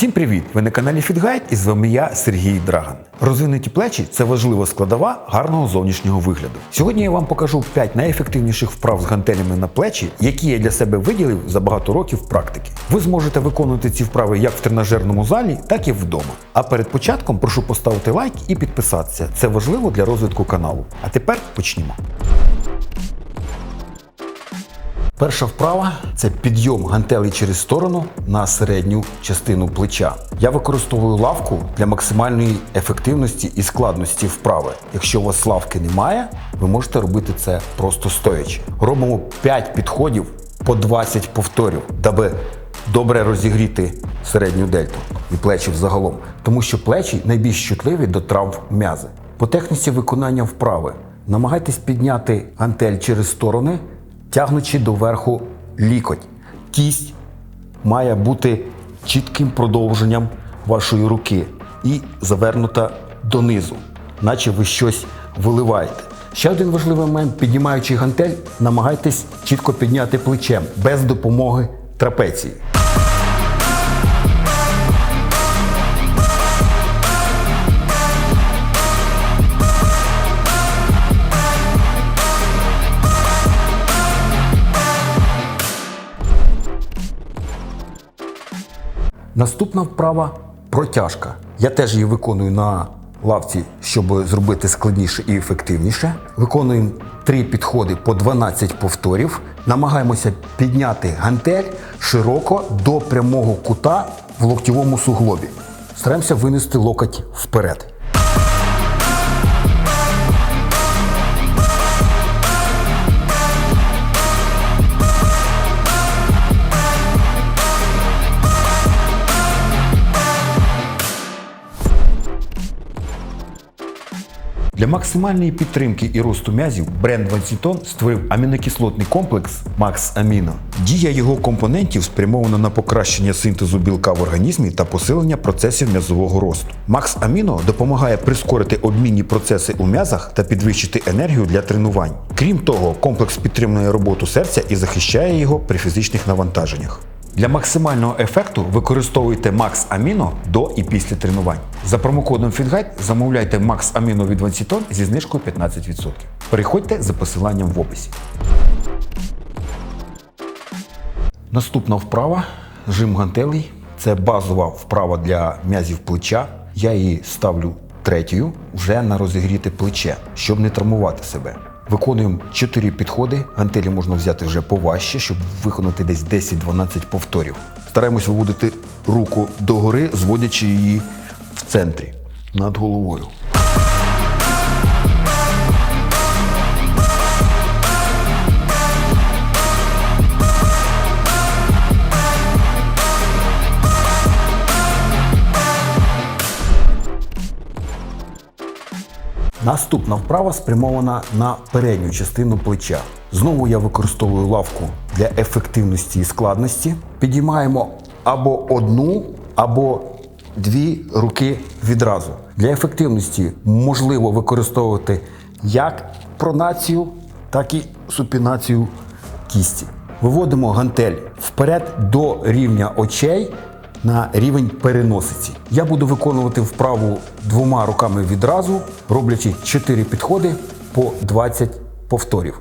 Всім привіт! Ви на каналі FitGuide і з вами я, Сергій Драган. Розвинуті плечі це важлива складова гарного зовнішнього вигляду. Сьогодні я вам покажу 5 найефективніших вправ з гантелями на плечі, які я для себе виділив за багато років практики. Ви зможете виконувати ці вправи як в тренажерному залі, так і вдома. А перед початком прошу поставити лайк і підписатися. Це важливо для розвитку каналу. А тепер почнімо. Перша вправа це підйом гантелей через сторону на середню частину плеча. Я використовую лавку для максимальної ефективності і складності вправи. Якщо у вас лавки немає, ви можете робити це просто стоячи. Робимо 5 підходів по 20 повторів, даби добре розігріти середню дельту і плечі взагалом, тому що плечі найбільш чутливі до травм м'язи. По техніці виконання вправи намагайтесь підняти гантель через сторони тягнучи доверху лікоть. Кість має бути чітким продовженням вашої руки і завернута донизу, наче ви щось виливаєте. Ще один важливий момент, піднімаючи гантель, намагайтесь чітко підняти плечем без допомоги трапеції. Наступна вправа протяжка. Я теж її виконую на лавці, щоб зробити складніше і ефективніше. Виконуємо три підходи по 12 повторів. Намагаємося підняти гантель широко до прямого кута в локтєвому суглобі. Стараємося винести локоть вперед. Для максимальної підтримки і росту м'язів бренд Вансітон створив амінокислотний комплекс Макс Аміно. Дія його компонентів спрямована на покращення синтезу білка в організмі та посилення процесів м'язового росту. Макс Аміно допомагає прискорити обмінні процеси у м'язах та підвищити енергію для тренувань. Крім того, комплекс підтримує роботу серця і захищає його при фізичних навантаженнях. Для максимального ефекту використовуйте Max Amino до і після тренувань. За промокодом FitGuide замовляйте Max Amino від Вансітон зі знижкою 15%. Переходьте за посиланням в описі. Наступна вправа жим гантелей. Це базова вправа для м'язів плеча. Я її ставлю третьою вже на розігріте плече, щоб не травмувати себе. Виконуємо 4 підходи. Гантелі можна взяти вже поважче, щоб виконати десь 10-12 повторів. Стараємось виводити руку догори, зводячи її в центрі над головою. Наступна вправа спрямована на передню частину плеча. Знову я використовую лавку для ефективності і складності. Підіймаємо або одну, або дві руки відразу. Для ефективності можливо використовувати як пронацію, так і супінацію кісті. Виводимо гантель вперед до рівня очей на рівень переносиці. Я буду виконувати вправу двома руками відразу, роблячи 4 підходи по 20 повторів.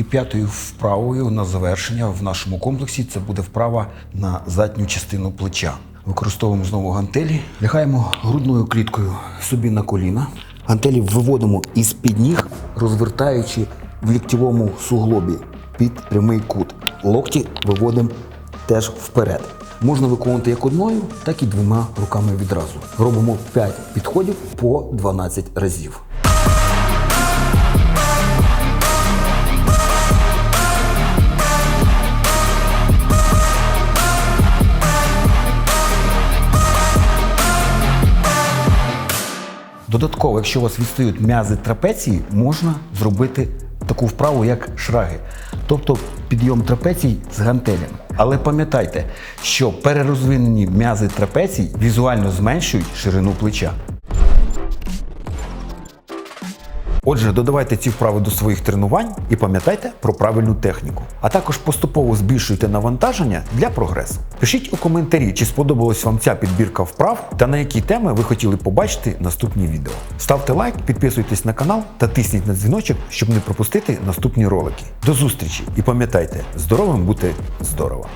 І п'ятою вправою на завершення в нашому комплексі це буде вправа на задню частину плеча. Використовуємо знову гантелі, лягаємо грудною кліткою собі на коліна. Гантелі виводимо із під ніг, розвертаючи в ліктєвому суглобі під прямий кут. Локті виводимо теж вперед. Можна виконувати як одною, так і двома руками відразу. Робимо 5 підходів по 12 разів. Додатково, якщо у вас відстають м'язи трапеції, можна зробити таку вправу, як шраги, тобто підйом трапецій з гантелями. Але пам'ятайте, що перерозвинені м'язи трапецій візуально зменшують ширину плеча. Отже, додавайте ці вправи до своїх тренувань і пам'ятайте про правильну техніку. А також поступово збільшуйте навантаження для прогресу. Пишіть у коментарі, чи сподобалась вам ця підбірка вправ та на які теми ви хотіли побачити наступні відео. Ставте лайк, підписуйтесь на канал та тисніть на дзвіночок, щоб не пропустити наступні ролики. До зустрічі і пам'ятайте, здоровим бути здорово!